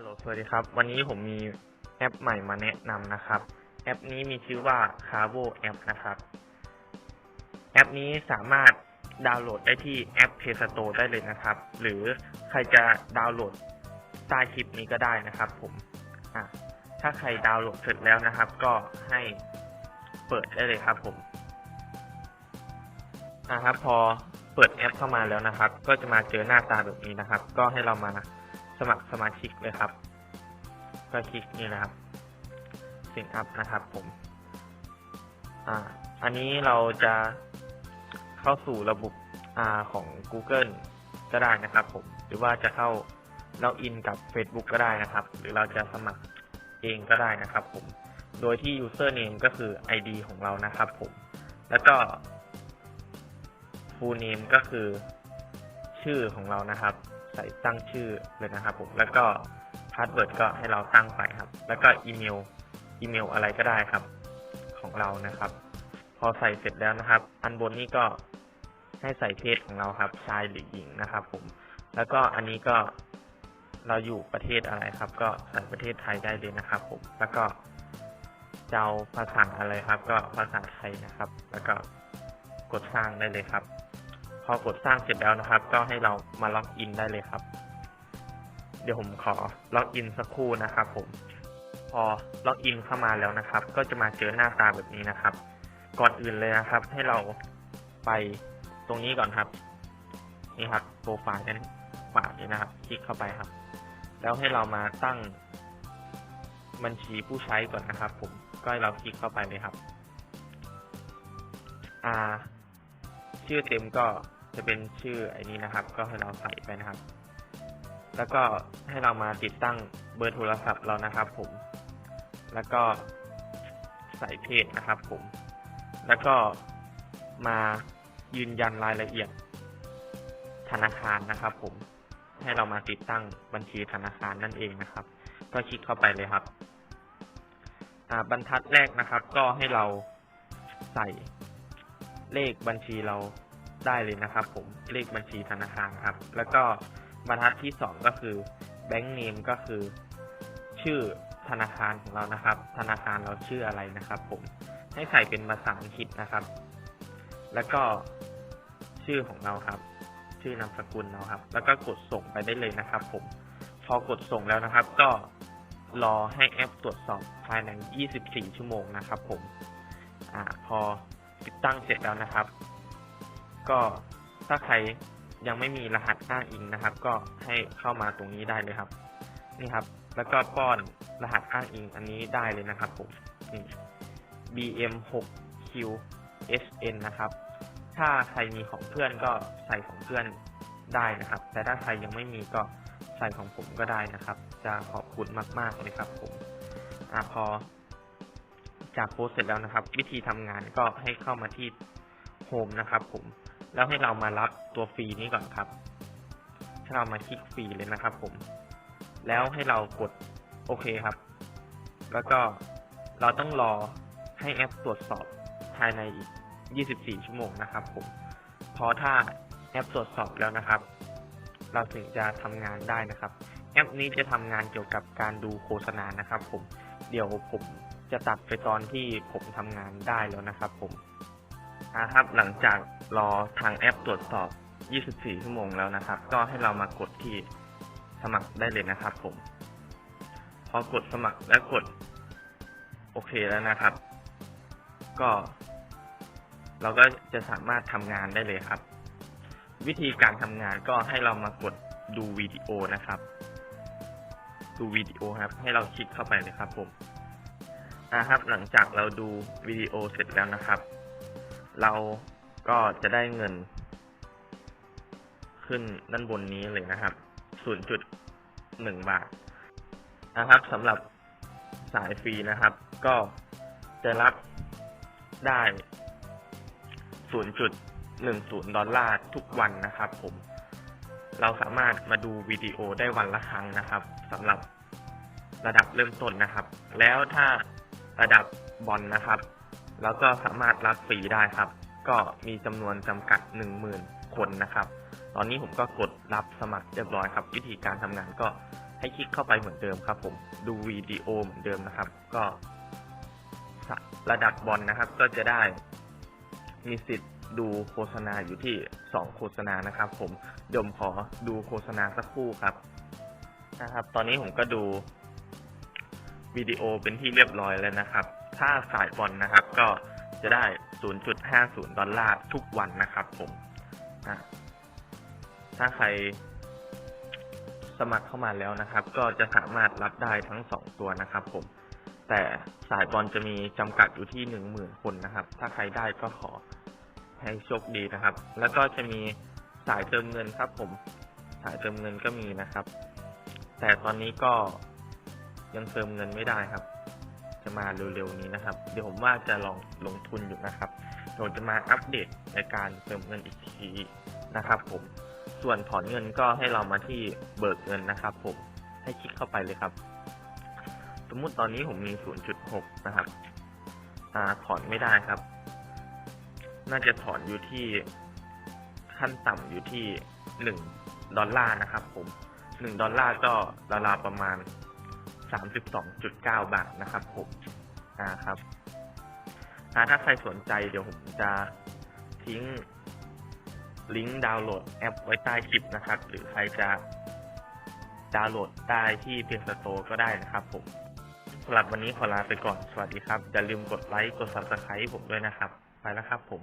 ฮัลโหล สวัสดีครับ วันนี้ผมมีแอปใหม่มาแนะนำนะครับ แอปนี้มีชื่อว่า Carvo App นะครับ แอปนี้สามารถดาวน์โหลดได้ที่แอป Play Store ได้เลยนะครับ หรือใครจะดาวน์โหลดใต้คลิปนี้ก็ได้นะครับผมถ้าใครดาวน์โหลดเสร็จแล้วนะครับ ก็ให้เปิดได้เลยครับผมนะครับพอเปิดแอปเข้ามาแล้วนะครับ ก็จะมาเจอหน้าตาแบบนี้นะครับ ก็ให้เรามา สมัครสมาชิกเลยครับ ก็คลิกนี่นะครับสิงอัพนะครับผม อ่า อันนี้เราจะเข้าสู่ระบบอ่าของ Google ก็ได้นะครับผม หรือว่าจะเข้าล็อกอินกับ Facebook ก็ได้นะครับ หรือเราจะสมัครเองก็ได้นะครับผม โดยที่ username ก็คือ ID ของเรานะครับผม แล้วก็ full name ก็คือชื่อของเรานะครับ ส่ตั้งชื่อเลยนะครับผม แล้วก็พาสเวิร์ดก็ให้เราตั้งไปครับ แล้วก็อีเมล อีเมลอะไรก็ได้ครับ ของเรานะครับ พอใส่เสร็จแล้วนะครับ อันบนนี้ก็ให้ใส่เพศของเราครับ ชายหรือหญิงนะครับ ผม แล้วก็อันนี้ก็เราอยู่ประเทศอะไรครับ ก็ใส่ประเทศไทยได้เลยนะครับ ผม แล้วก็จะเอาภาษาอะไรครับ ก็ภาษาไทยนะครับ แล้วก็กดสร้างได้เลยครับ พอกดสร้างเสร็จแล้วนะครับ ก็ให้เรามาล็อกอินได้เลยครับ เดี๋ยวผมขอล็อกอินสักครู่นะครับ ผม พอล็อกอินเข้ามาแล้วนะครับ ก็จะมาเจอหน้าตาแบบนี้นะครับ ก่อนอื่นเลยนะครับ ให้เราไปตรงนี้ก่อนครับ นี่ครับโปรไฟล์ด้นขวานี้นะครับ คลิกเข้าไปครับ แล้วให้เรามาตั้งบัญชีผู้ใช้ก่อนนะครับ ผมก็ให้เราคลิกเข้าไปเลยครับ อ่า ชื่อเต็มก็ จะเป็นชื่อไอ้นี้นะครับ ก็ให้เราใส่ไปนะครับ แล้วก็ให้เรามาติดตั้งเบอร์โทรศัพท์เรานะครับ ผม แล้วก็ใส่เพจนะครับ ผม แล้วก็มายืนยันรายละเอียดธนาคารนะครับ ผม ให้เรามาติดตั้งบัญชีธนาคารนั่นเองนะครับ ก็คลิกเข้าไปเลยครับบรรทัดแรกนะครับ ก็ให้เราใส่เลขบัญชีเรา ได้เลยนะครับ ผมเลขบัญชีธนาคารครับ แล้วก็บรรทัดที่สองก็คือ Bank Name ก็คือ ชื่อธนาคารของเรานะครับ ธนาคารเราชื่ออะไรนะครับ ผมให้ใส่เป็นภาษาอังกฤษนะครับ แล้วก็ชื่อของเราครับ ชื่อนามสกุลเราครับ แล้วก็กดส่งไปได้เลยนะครับ ผมพอกดส่งแล้วนะครับ ก็รอให้แอปตรวจสอบภายใน 24 ชั่วโมงนะครับ ผม อ่า พอติดตั้งเสร็จแล้วนะครับ ก็ถ้าใครยังไม่มีรหัสอ้างอิงนะครับ ก็ให้เข้ามาตรงนี้ได้เลยครับ นี่ครับ แล้วก็ป้อนรหัสอ้างอิงอันนี้ได้เลยนะครับผม BM 6 Q SN นะครับ ถ้าใครมีของเพื่อนก็ใส่ของเพื่อนได้นะครับ แต่ถ้าใครยังไม่มีก็ใส่ของผมก็ได้นะครับ จะขอบคุณมาก ๆ เลยครับผมอพอจากโพสเสร็จแล้วนะครับ วิธีทำงานก็ให้เข้ามาที่โฮมนะครับผม แล้วให้เรามารับตัวฟรีนี้ก่อนครับให้เรามาคลิกฟรีเลยนะครับ ผม แล้วให้เรากดโอเคครับ แล้วก็เราต้องรอให้แอปตรวจสอบภายในอีก 24 ชั่วโมงนะครับ ผม พอถ้าแอปตรวจสอบแล้วนะครับ เราถึงจะทำงานได้นะครับ แอปนี้จะทำงานเกี่ยวกับการดูโฆษณานะครับ ผม เดี๋ยวผมจะตัดไปตอนที่ผมทำงานได้แล้วนะครับ ผม นะครับ หลังจากรอทางแอปตรวจสอบ 24 ชั่วโมงแล้วนะครับ ก็ให้เรามากดที่สมัครได้เลยนะครับ ผม พอกดสมัครและกด โอเคแล้วนะครับ ก็ เราก็จะสามารถทำงานได้เลยครับ วิธีการทำงานก็ให้เรามากดดูวิดีโอนะครับ ดูวิดีโอครับ ให้เราคลิกเข้าไปเลยครับ ผมนะครับ หลังจากเราดูวิดีโอเสร็จแล้วนะครับ เราก็จะได้เงิน ขึ้นด้านบนนี้เลยนะครับ 0.1 บาทนะครับสำหรับสายฟรีนะครับ ก็จะรับได้ 0.10 ดอลลาร์ทุกวันนะครับผม เราสามารถมาดูวิดีโอได้วันละครั้งนะครับสำหรับระดับเริ่มต้นนะครับ แล้วถ้าระดับบอลนะครับ เราก็สามารถรับฟรีได้ครับ ก็มีจำนวนจำกัด 10,000 คนนะครับ ตอนนี้ผมก็กดรับสมัครเรียบร้อยครับ วิธีการทำงานก็ให้คลิกเข้าไปเหมือนเดิมครับ ผมดูวิดีโอเหมือนเดิมนะครับ ก็ระดับบอลนะครับ ก็จะได้มีสิทธิ์ดูโฆษณาอยู่ที่สองโฆษณานะครับ ผมเดี๋ยวผมขอดูโฆษณาสักครู่ครับนะครับ ตอนนี้ผมก็ดูวิดีโอเป็นที่เรียบร้อยแล้วนะครับ ถ้าสายบอลนะครับ ก็จะได้ 0.50 ดอลลาร์ทุกวันนะครับผมอะถ้าใครสมัครเข้ามาแล้วนะครับ ก็จะสามารถรับได้ทั้งสองตัวนะครับ ผม แต่สายบอลจะมีจำกัดอยู่ที่หนึ่งหมื่นคนนะครับ ถ้าใครได้ก็ขอให้โชคดีนะครับ แล้วก็จะมีสายเติมเงินครับ ผม สายเติมเงินก็มีนะครับ แต่ตอนนี้ก็ยังเติมเงินไม่ได้ครับ จะมาเร็วๆนี้นะครับ เดี๋ยวผมว่าจะลองลงทุนอยู่นะครับเดี๋ยวจะมาอัปเดตในการเติมเงินอีกทีนะครับผมส่วนถอนเงินก็ให้เรามาที่เบิกเงินนะครับ ผมให้คลิกเข้าไปเลยครับ สมมุติตอนนี้ผมมี 0.6 นะครับอถอนไม่ได้ครับ น่าจะถอนอยู่ที่ขั้นต่ำอยู่ที่ 1 ดอลลาร์นะครับ ผม 1 ดอลลาร์ก็ราวๆประมาณ 32.9 บาทนะครับผมอ่าครับถ้าใครสนใจเดี๋ยวผมจะทิ้งลิงก์ดาวน์โหลดแอปไว้ใต้คลิปนะครับ หรือใครจะดาวน์โหลดได้ที่เพจสโตก็ได้นะครับผมสำหรับวันนี้ขอลาไปก่อน สวัสดีครับ อย่าลืมกดไลค์ กด subscribe ผมด้วยนะครับ ไปแล้วครับผม